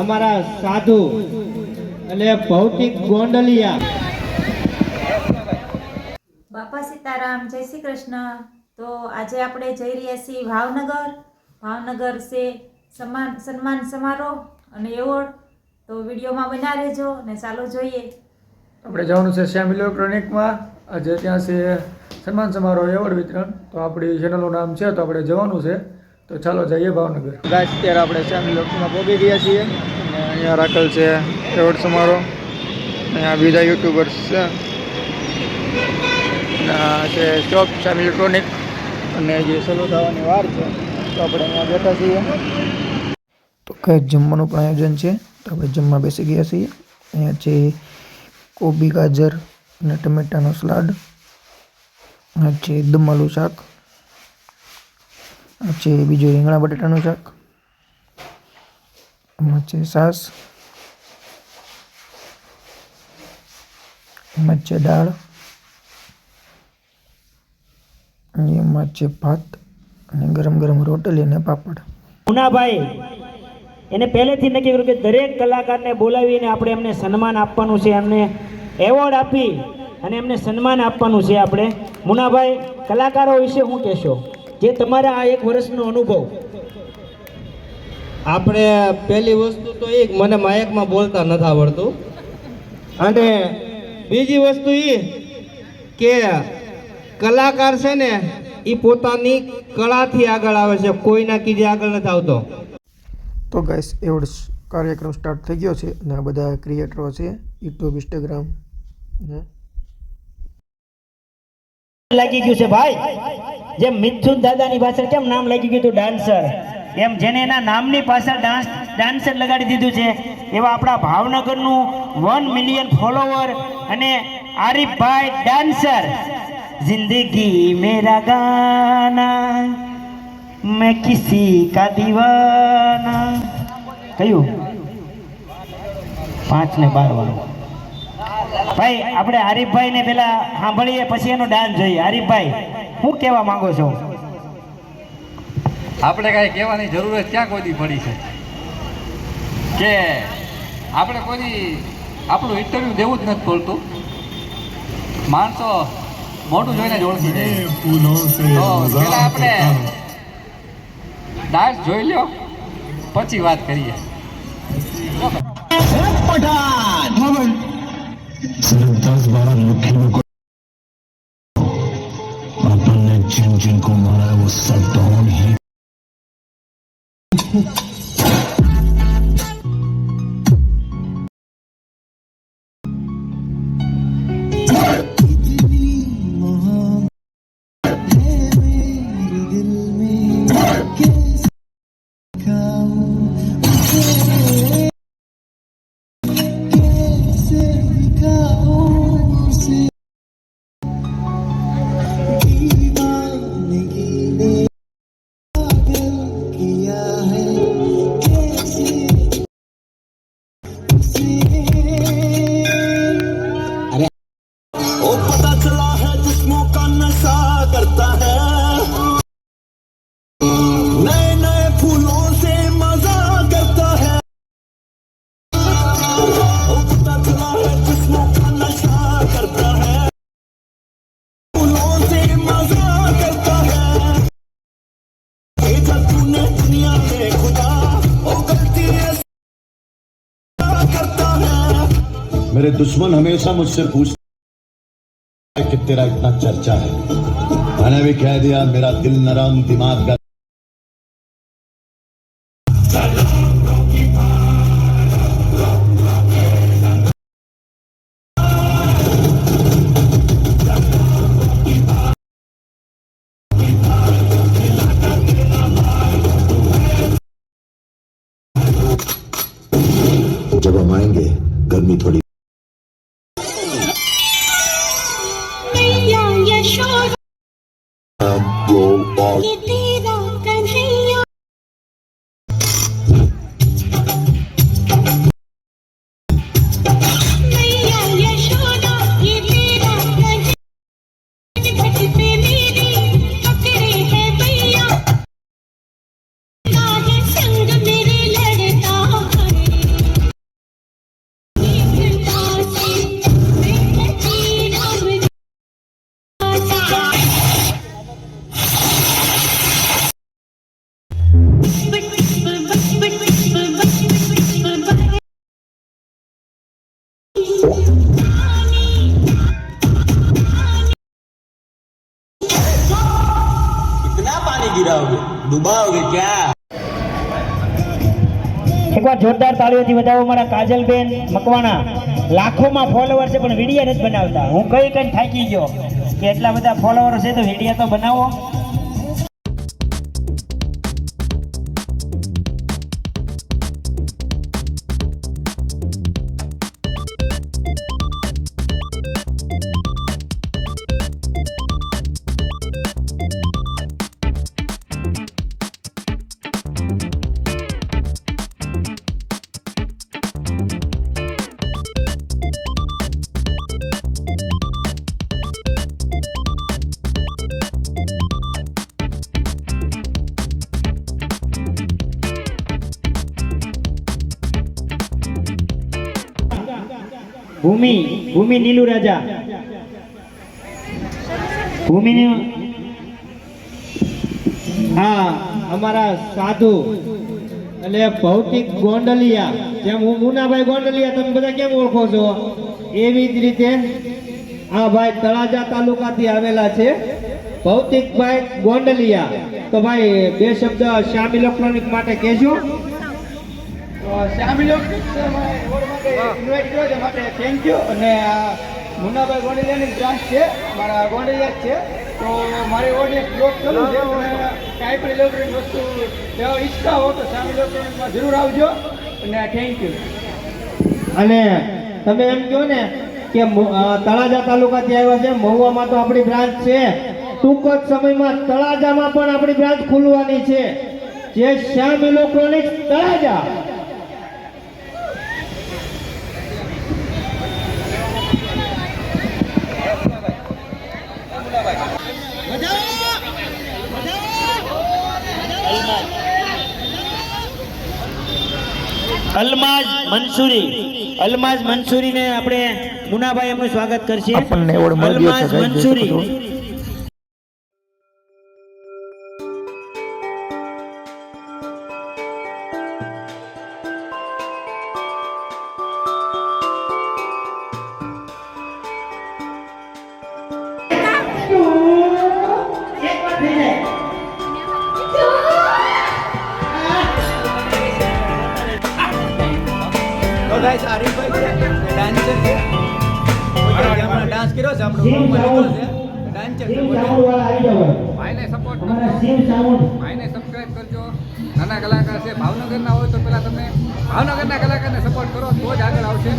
અમારા સાધુ એટલે ભૌતિક ગોંડલિયા. બાપા સીતારામ જય શ્રી કૃષ્ણ. તો આજે આપણે જઈ રહ્યા છીએ ભાવનગર. ભાવનગર છે સન્માન સન્માન સમારોહ અને એવોર્ડ. તો વિડીયોમાં બના રહેજો અને ચાલો જોઈએ. આપણે જવાનું છે શ્યામ ઇલેક્ટ્રોનિકમાં. આજે ત્યાં છે સન્માન સમારોહ એવોર્ડ વિતરણ. તો આપણી ચેનલનું નામ છે તો આપણે જવાનું છે. તો ચાલો જઈએ ભાવનગર. ગાય અત્યારે આપણે શ્યામ લોકમાં પહોંચી ગયા છીએ. અને અહીંયા રાખેલ છે એવોર્ડ સમારોહ. અહીંયા બીજા યુટ્યુબર્સ છે. છે શોપ શ્યામ ઇલેક્ટ્રોનિક અને જે સલો થવાની વાર છે, તો આપણે અહીંયા બેઠા છીએ. તો કંઈક જમવાનું પણ આયોજન છે. તો આપણે જમવા બેસી ગયા છીએ. અહીંયા છે કોબી ગાજર અને ટમેટાનો સલાડ છે દમાલું શાક. આ છે બીજું રીંગણા બટાટાનું શાક એમાં છે સાસ એમાં છે દાળ એમાં છે ભાત, અને ગરમ ગરમ રોટલી અને પાપડ. મુનાભાઈ, એને પહેલેથી નક્કી કર્યું કે દરેક કલાકારને બોલાવીને આપણે એમને સન્માન આપવાનું છે, એમને એવોર્ડ આપી અને એમને સન્માન આપવાનું છે આપણે. મુનાભાઈ, કલાકારો વિશે શું કહેશો? જે તમારા આ એક વર્ષનો અનુભવ. આપણે પહેલી વસ્તુ તો એ મને માયકમાં બોલતા નથી આવડતું. અને બીજી વસ્તુ એ કે કલાકાર છે ને એ પોતાની કળાથી આગળ આવે છે કોઈના કીધે આગળ નથી આવતો. તો ગાઈસ એવડ કાર્યક્રમ સ્ટાર્ટ થઈ ગયો છે અને આ બધા ક્રિએટરો છે યુટ્યુબ ઇન્સ્ટાગ્રામ ને લાગી ગયું છે ભાઈ? જેમ મિથુન દાદાની પાછળ કેમ નામ લાગી ગયું હતું? ડાન્સર એમ જેને એના નામની પાછળ ડાન્સ ડાન્સર લગાડી દીધું છે. એવા આપણા ભાવનગરનું વન મિલિયન ફોલોવર અને આરીફભાઈ ડાન્સર જિંદગી મેરા ગાના, મેં કિસી કા દીવાના. કયું? પાંચ ને બાર વાળું. ભાઈ આપણે હરીફભાઈ ને પેલા સાંભળીએ પછી એનો ડાન્સ જોઈએ. હરીફભાઈ હું કેવા માંગો છો? આપણે કાંઈ કહેવાની જરૂર ક્યાં કોઈ પડી છે? કે આપણે કોઈ આપણું ઇન્ટરવ્યૂ દેવું જ નથી બોલતું માણસો મોટું જોઈને જ ઓળખી જાય. આપણે ડાન્સ જોઈ લ્યો પછી વાત કરીએ. પઠાણ દસ બાર લોકો मेरे दुश्मन हमेशा मुझसे पूछते कि तेरा इतना चर्चा है। मैंने भी कह दिया, मेरा दिल नरम, दिमाग का 你脱离没有也说 એકવાર જોરદાર તાળીઓથી બતાવો મારા કાજલબેન મકવાણા લાખોમાં ફોલોવર છે, પણ વીડિયો નથી બનાવતા. હું કઈ કઈ થાકી ગયો કે એટલા બધા ફોલોવર છે, તો વીડિયો તો બનાવો. ભૂમિ ભૂમિ નીલુ રાજા. ભૂમિ હા, અમારા સાધુ. એટલે ભૌતિક ગોંડલિયા. જેમ હું મુનાભાઈ ગોંડલિયા, તમે બધા કેમ ઓળખો છો? એવી જ રીતે આ ભાઈ તળાજા તાલુકાથી આવેલા છે. ભૌતિકભાઈ ગોંડલિયા. તો ભાઈ, બે શબ્દ શ્યામ ઇલેક્ટ્રોનિક માટે કહેજો. શ્યામ ઇલેક્ટ્રિક ઇન્વાઇટ કર્યો છે માટે થેન્ક યુ અને મુન્નાભાઈ ગોંડલિયાની બ્રાન્ચ છે મારા ગોંડલિયા જ છે. તો મારી ઓડી એક જોબ ચાલુ છે કાંઈ પણ ઇલેક્ટ્રોનિક વસ્તુ લેવા ઈચ્છતા હો તો શ્યામ ઇલેક્ટ્રોનિકમાં જરૂર આવજો. અને થેન્ક યુ અને તમે એમ કહો ને કે તળાજા તાલુકાથી આવ્યા છે મહુવામાં તો આપણી બ્રાન્ચ છે. ટૂંક જ સમયમાં તળાજામાં પણ આપણી બ્રાન્ચ ખુલવાની છે. જે શ્યામ ઇલેક્ટ્રોનિક્સ તળાજા. મંસૂરી. અલમાઝ મંસૂરીને આપણે મુનાભાઈ એમનું સ્વાગત કરશે અલમાઝ એવોર્ડ ગયો છે, આરીફભાઈ છે ડાન્સર છે. ડાન્સ કર્યો છે આપણો ગ્રુપમાં છે. ડાન્સર છે ભાઈને સપોર્ટ શિવ ભાઈને સબસ્ક્રાઇબ કરજો. નાના કલાકાર છે ભાવનગરના હોય તો પેલા તમે ભાવનગરના કલાકારને સપોર્ટ કરો તો જ આગળ આવશે.